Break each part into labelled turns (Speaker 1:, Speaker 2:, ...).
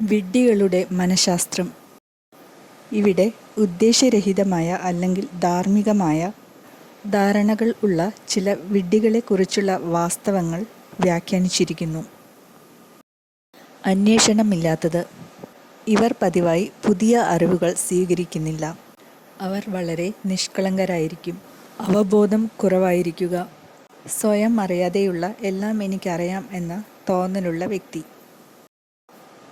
Speaker 1: വിഡ്ഢികളുടെ മനഃശാസ്ത്രം ഇവിടെ ഉദ്ദേശ്യരഹിതമായ അല്ലെങ്കിൽ ധാർമ്മികമായ ധാരണകൾ ഉള്ള ചില വിഡ്ഢികളെക്കുറിച്ചുള്ള വാസ്തവങ്ങൾ വ്യാഖ്യാനിച്ചിരിക്കുന്നു. അന്വേഷണമില്ലാത്തത്. ഇവർ പതിവായി പുതിയ അറിവുകൾ സ്വീകരിക്കുന്നില്ല. അവർ വളരെ നിഷ്കളങ്കരായിരിക്കും. അവബോധം കുറവായിരിക്കുക. സ്വയം അറിയാതെയുള്ള എല്ലാം എനിക്കറിയാം എന്ന തോന്നലുള്ള വ്യക്തി.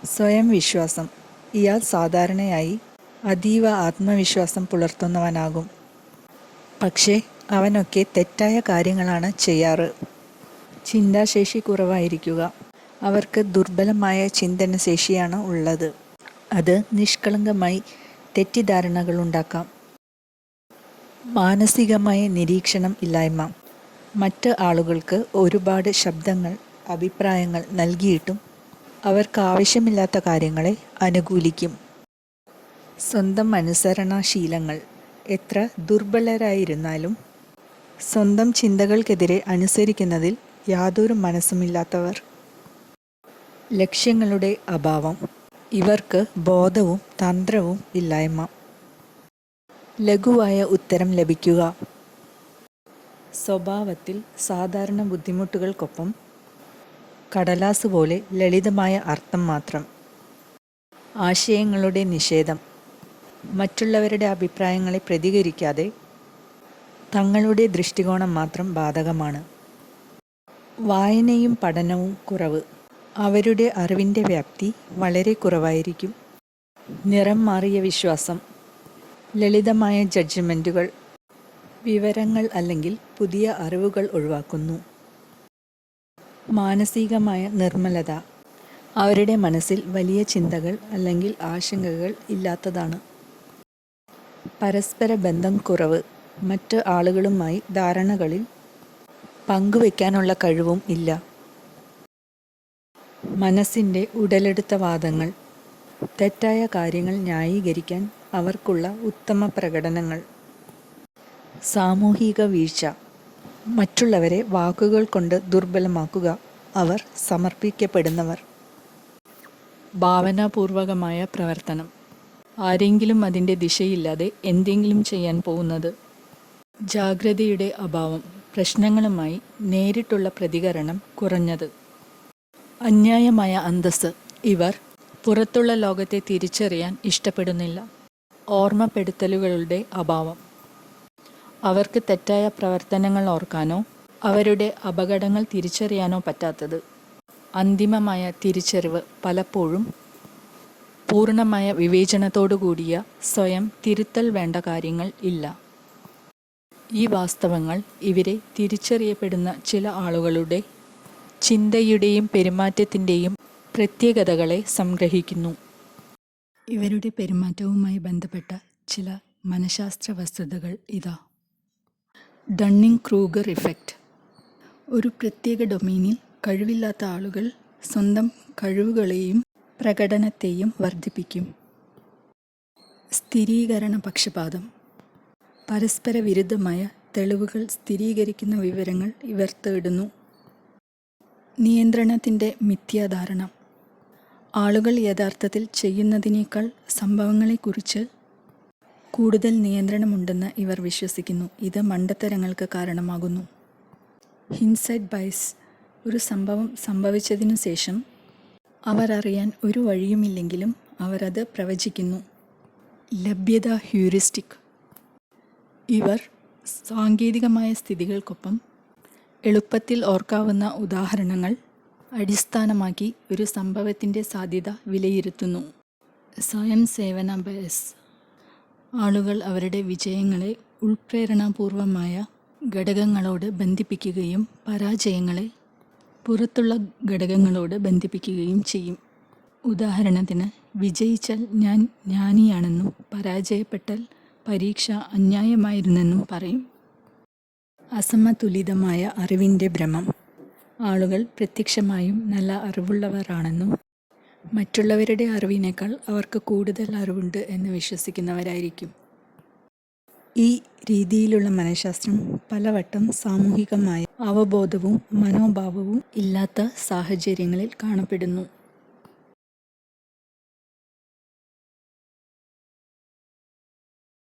Speaker 1: സ്വയം വിശ്വാസം. ഇയാൾ സാധാരണയായി അതീവ ആത്മവിശ്വാസം പുലർത്തുന്നവനാകും. പക്ഷേ അവനൊക്കെ തെറ്റായ കാര്യങ്ങളാണ് ചെയ്യാറ്. ചിന്താശേഷി കുറവായിരിക്കുക. അവർക്ക് ദുർബലമായ ചിന്തനശേഷിയാണ് ഉള്ളത്. അത് നിഷ്കളങ്കമായി തെറ്റിദ്ധാരണകൾ ഉണ്ടാക്കാം മാനസികമായ നിരീക്ഷണം ഇല്ലായ്മ. മറ്റ് ആളുകൾക്ക് ഒരുപാട് ശബ്ദങ്ങൾ, അഭിപ്രായങ്ങൾ നൽകിയിട്ടും അവർക്കാവശ്യമില്ലാത്ത കാര്യങ്ങളെ അനുകൂലിക്കും. സ്വന്തം അനുസരണാശീലങ്ങൾ. എത്ര ദുർബലരായിരുന്നാലും സ്വന്തം ചിന്തകൾക്കെതിരെ അനുസരിക്കുന്നതിൽ യാതൊരു മനസ്സുമില്ലാത്തവർ. ലക്ഷ്യങ്ങളുടെ അഭാവം. ഇവർക്ക് ബോധവും തന്ത്രവും ഇല്ലായ്മ. ലഘുവായ ഉത്തരം ലഭിക്കുക. സ്വഭാവത്തിൽ സാധാരണ ബുദ്ധിമുട്ടുകൾക്കൊപ്പം കടലാസുപോലെ ലളിതമായ അർത്ഥം മാത്രം. ആശയങ്ങളുടെ നിഷേധം. മറ്റുള്ളവരുടെ അഭിപ്രായങ്ങളെ പ്രതികരിക്കാതെ തങ്ങളുടെ ദൃഷ്ടികോണം മാത്രം ബാധകമാണ്. വായനയും പഠനവും കുറവ്. അവരുടെ അറിവിന്റെ വ്യാപ്തി വളരെ കുറവായിരിക്കും. നിറം മാറിയ വിശ്വാസം. ലളിതമായ ജഡ്ജ്മെന്റുകൾ വിവരങ്ങൾ അല്ലെങ്കിൽ പുതിയ അറിവുകൾ ഒഴിവാക്കുന്നു. മാനസികമായ നിർമ്മലത. അവരുടെ മനസ്സിൽ വലിയ ചിന്തകൾ അല്ലെങ്കിൽ ആശങ്കകൾ ഇല്ലാത്തതാണ്. പരസ്പര ബന്ധം കുറവ്. മറ്റ് ആളുകളുമായി ധാരണകളിൽ പങ്കുവെക്കാനുള്ള കഴിവും ഇല്ല. മനസ്സിന്റെ ഉടലെടുത്ത വാദങ്ങൾ. തെറ്റായ കാര്യങ്ങൾ ന്യായീകരിക്കാൻ അവർക്കുള്ള ഉത്തമ പ്രകടനങ്ങൾ. സാമൂഹിക വീഴ്ച. മറ്റുള്ളവരെ വാക്കുകൾ കൊണ്ട് ദുർബലമാക്കുക. അവർ സമർപ്പിക്കപ്പെടുന്നവർ. ഭാവനാപൂർവകമായ പ്രവർത്തനം. ആരെങ്കിലും അതിന്റെ ദിശയില്ലാതെ എന്തെങ്കിലും ചെയ്യാൻ പോകുന്നത്. ജാഗ്രതയുടെ അഭാവം. പ്രശ്നങ്ങളുമായി നേരിട്ടുള്ള പ്രതികരണം കുറഞ്ഞത്. അന്യായമായ അന്തസ് ഇവർ പുറത്തുള്ള ലോകത്തെ തിരിച്ചറിയാൻ ഇഷ്ടപ്പെടുന്നില്ല. ഓർമ്മപ്പെടുത്തലുകളുടെ അഭാവം. അവർക്ക് തെറ്റായ പ്രവർത്തനങ്ങൾ ഓർക്കാനോ അവരുടെ അപകടങ്ങൾ തിരിച്ചറിയാനോ പറ്റാത്തത്. അന്തിമമായ തിരിച്ചറിവ് പലപ്പോഴും പൂർണമായ വിവേചനത്തോടുകൂടിയ സ്വയം തിരുത്തൽ വേണ്ട കാര്യങ്ങൾ ഇല്ല. ഈ വാസ്തവങ്ങൾ ഇവരെ തിരിച്ചറിയപ്പെടുന്ന ചില ആളുകളുടെ ചിന്തയുടെയും പെരുമാറ്റത്തിന്റെയും പ്രത്യേകതകളെ സംഗ്രഹിക്കുന്നു. ഇവരുടെ പെരുമാറ്റവുമായി ബന്ധപ്പെട്ട ചില മനഃശാസ്ത്ര വസ്തുതകൾ ഇതാ. Dunning Kruger effect. ഒരു പ്രത്യേക ഡൊമൈനിൽ കഴിവില്ലാത്ത ആളുകൾ സ്വന്തം കഴിവുകളെയും പ്രകടനത്തെയും വർദ്ധിപ്പിക്കും. സ്ഥിരീകരണ പക്ഷപാതം. പരസ്പര വിരുദ്ധമായ തെളിവുകൾ സ്ഥിരീകരിക്കുന്ന വിവരങ്ങൾ ഇവർ തേടുന്നു. നിയന്ത്രണത്തിന്റെ മിഥ്യാധാരണ. ആളുകൾ യഥാർത്ഥത്തിൽ ചെയ്യുന്നതിനേക്കാൾ സംഭവങ്ങളെക്കുറിച്ച് കൂടുതൽ നിയന്ത്രണമുണ്ടെന്ന് ഇവർ വിശ്വസിക്കുന്നു. ഇത് മണ്ടത്തരങ്ങൾക്ക് കാരണമാകുന്നു. ഹിൻസൈഡ് ബൈസ് ഒരു സംഭവം സംഭവിച്ചതിനു ശേഷം അവർ അറിയാൻ ഒരു വഴിയുമില്ലെങ്കിലും അവരത് പ്രവചിക്കുന്നു. ലഭ്യത ഹ്യൂറിസ്റ്റിക്. ഇവർ സാങ്കേതികമായ സ്ഥിതികൾക്കൊപ്പം എളുപ്പത്തിൽ ഓർക്കാവുന്ന ഉദാഹരണങ്ങൾ അടിസ്ഥാനമാക്കി ഒരു സംഭവത്തിന്റെ സാധ്യത വിലയിരുത്തുന്നു. സ്വയം സേവന ബയസ്. ആളുകൾ അവരുടെ വിജയങ്ങളെ ഉൾപ്രേരണാപൂർവമായ ഘടകങ്ങളോട് ബന്ധിപ്പിക്കുകയും പരാജയങ്ങളെ പുറത്തുള്ള ഘടകങ്ങളോട് ബന്ധിപ്പിക്കുകയും ചെയ്യും. ഉദാഹരണത്തിന്, വിജയിച്ചാൽ ഞാൻ ജ്ഞാനിയാണെന്നും പരാജയപ്പെട്ടാൽ പരീക്ഷ അന്യായമായിരുന്നെന്നും പറയും. അസമതുലിതമായ അറിവിന്റെ ഭ്രമം. ആളുകൾ പ്രത്യക്ഷമായും നല്ല അറിവുള്ളവരാണെന്നും മറ്റുള്ളവരുടെ അറിവിനേക്കാൾ അവർക്ക് കൂടുതൽ അറിവുണ്ട് എന്ന് വിശ്വസിക്കുന്നവരായിരിക്കും. ഈ രീതിയിലുള്ള മനഃശാസ്ത്രം പലവട്ടം സാമൂഹികമായ അവബോധവും മനോഭാവവും ഇല്ലാത്ത സാഹചര്യങ്ങളിൽ കാണപ്പെടുന്നു.